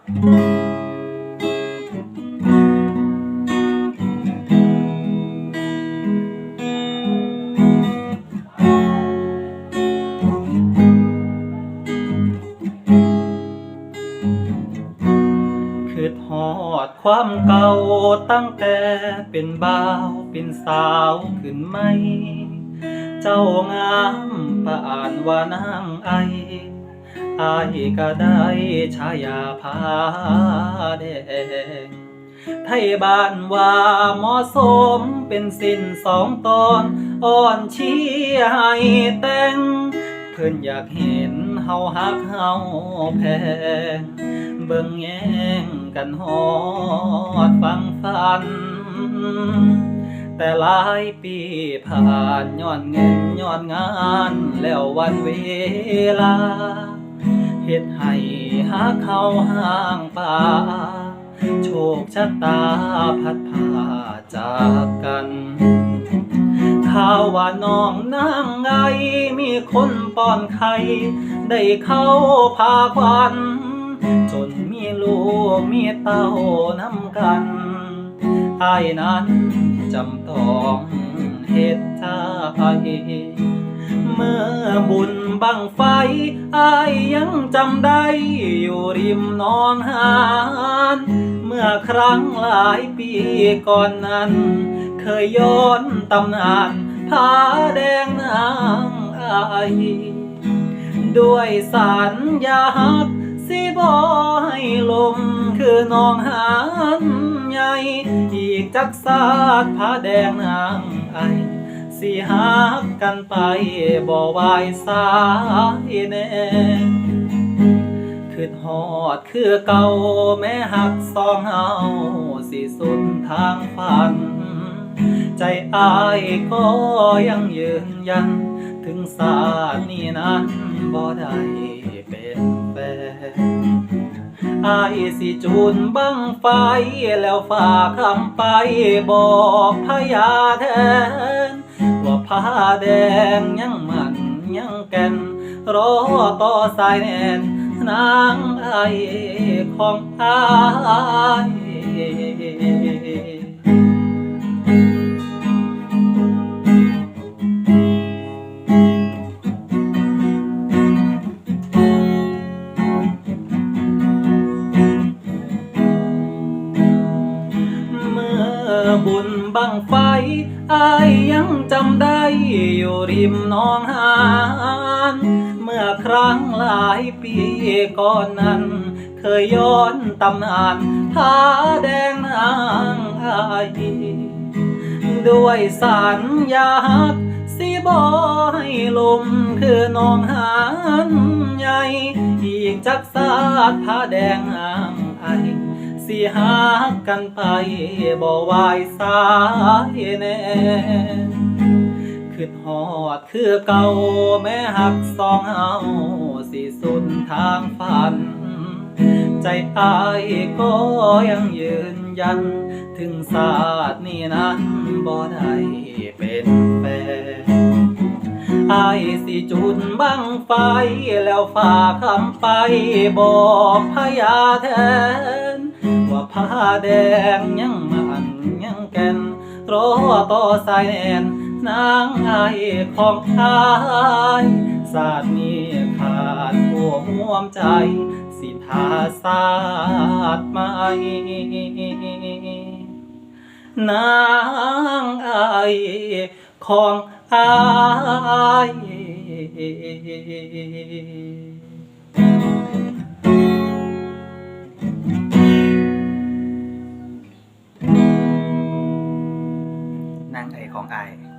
คิดหอดความเก่าตั้งแต่เป็นบ่าวเป็นสาวขึ้นไม่เจ้างามประอ่านว่านางไอ อายก็ได้ฉายาพาแดงไทยบ้านว่าเหมาะสมเป็นสิ้นสองตอนอ่อนชียร์ให้แต่งเพิ่นอยากเห็นเฮาฮักเฮาแพงเบิ่งแย่งกันฮอดฟังฟัน แต่หลายปีผ่านย้อนเงินย้อนงานแล้ววันเวลา ฮ็ดให้หาเขาห่างป่า โชคชะตาพัดพาจากกันข่าวว่าน้องนางไงมีคนป้อนไข่ได้เข้าพาควันจนมีลูกมีเต้านำกันไอายนั้นจำต้องเหตุใจ เมื่อบุญบังไฟอายยังจำได้อยู่ริมนองหานเมื่อครั้งหลายปีก่อนนั้น เคยย้อนตำนานผาแดงนางอายด้วยสัญญาฮักสิบอให้ลมคือน้องหานใหญ่อีกจักสาดผาแดงนางไอ สิหักกันไปบ่วายสายแน่คือหอดคือเก่าแม้หักสองเฮาสิสุดทางฝัน ใจอายก็ยังยืนยัน ถึงสาดนี้นั้นบ่ได้เป็นแฟนอายสิจูนบังไฟแล้วฝากคำไปบอกพญาแทน ผ้าแดงยังมันยังแก่นรอต่อสายแน่นนางไอของอาย อบุญบังไฟอายยังจำได้อยู่ริมหนองหานเมื่อครั้งหลายปีก่อนนั้น เคยย้อนตำนานผาแดงนางอายด้วยสัญญาฮักสิบอให้ลมคือหนองหานใหญ่ อีกจักสาดผาแดงนางไอ สิหักกันไปบ่วายสายแน่คือหอดคือเก่าแม้หักสองเฮาสิสุดทางฝัน ใจอายก็ยังยืนยัน ถึงศาสตร์นี้นั้นบ่ได้เป็นแฟนอายสิจุดบังไฟแล้วฝากคำไปบอกพญาแทน ว่าผ้าแดงยังมันยังแก่นรอต่อสายแนนนางไอของอายศาสตร์นี้ขาดหัวห่วมใจ สิทาศาสตร์ไหมนางไอของอาย ai.